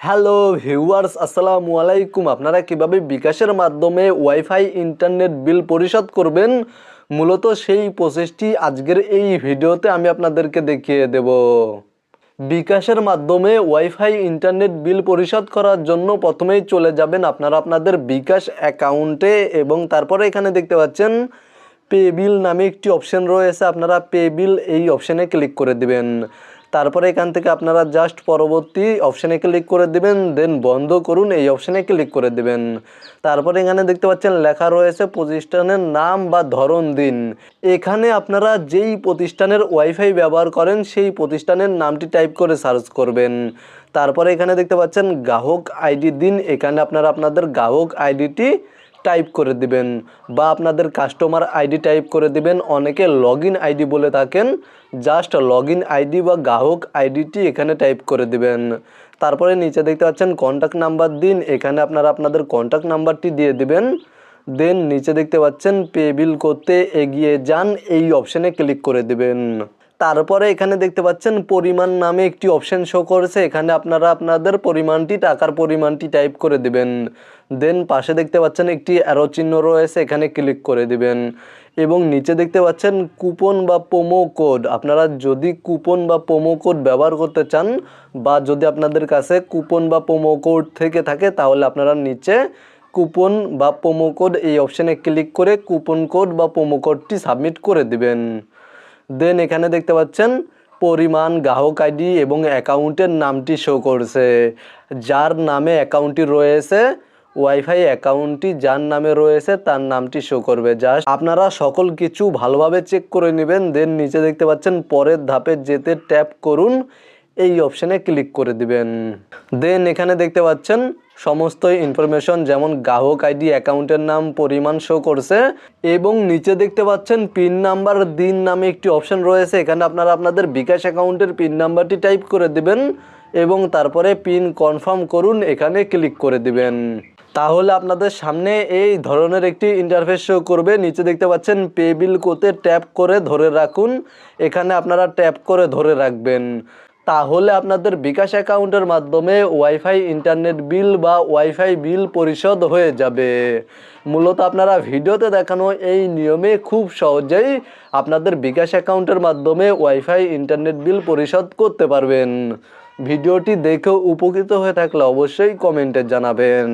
Hello viewers, আসসালামু আলাইকুম। আপনারা কীভাবে বিকাশের মাধ্যমে ওয়াইফাই ইন্টারনেট বিল পরিশোধ করবেন? মূলত সেই প্রসেসটি আজকের এই ভিডিওতে আমি আপনাদেরকে দেখিয়ে দেব। বিকাশের মাধ্যমে ওয়াইফাই ইন্টারনেট বিল পরিশোধ করার জন্য প্রথমেই চলে যাবেন আপনারা আপনাদের বিকাশ অ্যাকাউন্টে এবং তারপরে এখানে দেখতে পাচ্ছেন, পে বিল নামে একটি অপশন রয়েছে। আপনারা পে বিল এই অপশানে ক্লিক করে দিবেন। তারপরে এখান থেকে আপনারা জাস্ট পরবর্তী অপশানে ক্লিক করে দিবেন দেন বন্ধ করুন, এই অপশানে ক্লিক করে দিবেন। তারপরে এখানে দেখতে পাচ্ছেন লেখা রয়েছে প্রতিষ্ঠানের নাম বা ধরন দিন। এখানে আপনারা যেই প্রতিষ্ঠানের ওয়াইফাই ব্যবহার করেন, সেই প্রতিষ্ঠানের নামটি টাইপ করে সার্চ করবেন। তারপরে এখানে দেখতে পাচ্ছেন গ্রাহক আইডি দিন, এখানে আপনারা আপনাদের গ্রাহক আইডিটি টাইপ করে দিবেন বা আপনাদের কাস্টমার আইডি টাইপ করে দিবেন, অনেকে লগ আইডি বলে থাকেন জাস্ট লগ আইডি বা গ্রাহক আইডিটি এখানে টাইপ করে দিবেন। তারপরে নিচে দেখতে পাচ্ছেন কন্ট্যাক্ট নাম্বার দিন, এখানে আপনারা আপনাদের কন্ট্যাক্ট নাম্বারটি দিয়ে দিবেন। দেন নিচে দেখতে পাচ্ছেন পে বিল করতে এগিয়ে যান, এই অপশানে ক্লিক করে দিবেন। তারপরে এখানে দেখতে পাচ্ছেন পরিমাণ নামে একটি অপশন শো করেছে। এখানে আপনারা আপনাদের পরিমাণটি, টাকার পরিমাণটি টাইপ করে দিবেন। দেন পাশে দেখতে পাচ্ছেন একটি অ্যারো চিহ্ন রয়েছে, এখানে ক্লিক করে দিবেন। এবং নিচে দেখতে পাচ্ছেন কুপন বা প্রোমো কোড আপনারা যদি কুপন বা প্রোমো কোড ব্যবহার করতে চান বা যদি আপনাদের কাছে কুপন বা প্রোমো কোড থেকে থাকে, তাহলে আপনারা নিচে কুপন বা প্রোমো কোড এই অপশানে ক্লিক করে কুপন কোড বা প্রোমো কোডটি সাবমিট করে দিবেন। দেন এখানে দেখতে পাচ্ছেন, পরিমাণ গ্রাহক আইডি এবং অ্যাকাউন্টের নামটি শো করছে। যার নামে অ্যাকাউন্টটি রয়েছে, ওয়াইফাই অ্যাকাউন্টটি যার নামে রয়েছে, তার নামটি শো করবে। জাস্ট আপনারা সকল কিছু ভালোভাবে চেক করে নেবেন দেন নিচে দেখতে পাচ্ছেন, পরের ধাপে যেতে ট্যাপ করুন, এই অপশানে ক্লিক করে দিবেন। দেন এখানে দেখতে পাচ্ছেন সমস্ত ইনফরমেশন যেমন গ্রাহক আইডি অ্যাকাউন্টের নাম, পরিমাণ শো করছে এবং নিচে দেখতে পাচ্ছেন পিন নাম্বার দিন নামে একটি অপশন রয়েছে। এখানে আপনারা আপনাদের বিকাশ অ্যাকাউন্টের পিন নাম্বারটি টাইপ করে দিবেন এবং তারপরে পিন কনফার্ম করুন, এখানে ক্লিক করে দিবেন। তাহলে আপনাদের সামনে এই ধরনের একটি ইন্টারফেস শো করবে। নিচে দেখতে পাচ্ছেন পে বিল কোতে ট্যাপ করে ধরে রাখুন। এখানে আপনারা ট্যাপ করে ধরে রাখবেন। তাহলে আপনাদের বিকাশ অ্যাকাউন্টের মাধ্যমে ওয়াইফাই ইন্টারনেট বিল বা ওয়াইফাই বিল পরিশোধ হয়ে যাবে। মূলত আপনারা ভিডিওতে দেখানো এই নিয়মে খুব সহজেই আপনাদের বিকাশ অ্যাকাউন্টের মাধ্যমে ওয়াইফাই ইন্টারনেট বিল পরিশোধ করতে পারবেন। ভিডিওটি দেখে উপকৃত হয়ে থাকলে অবশ্যই কমেন্টে জানাবেন।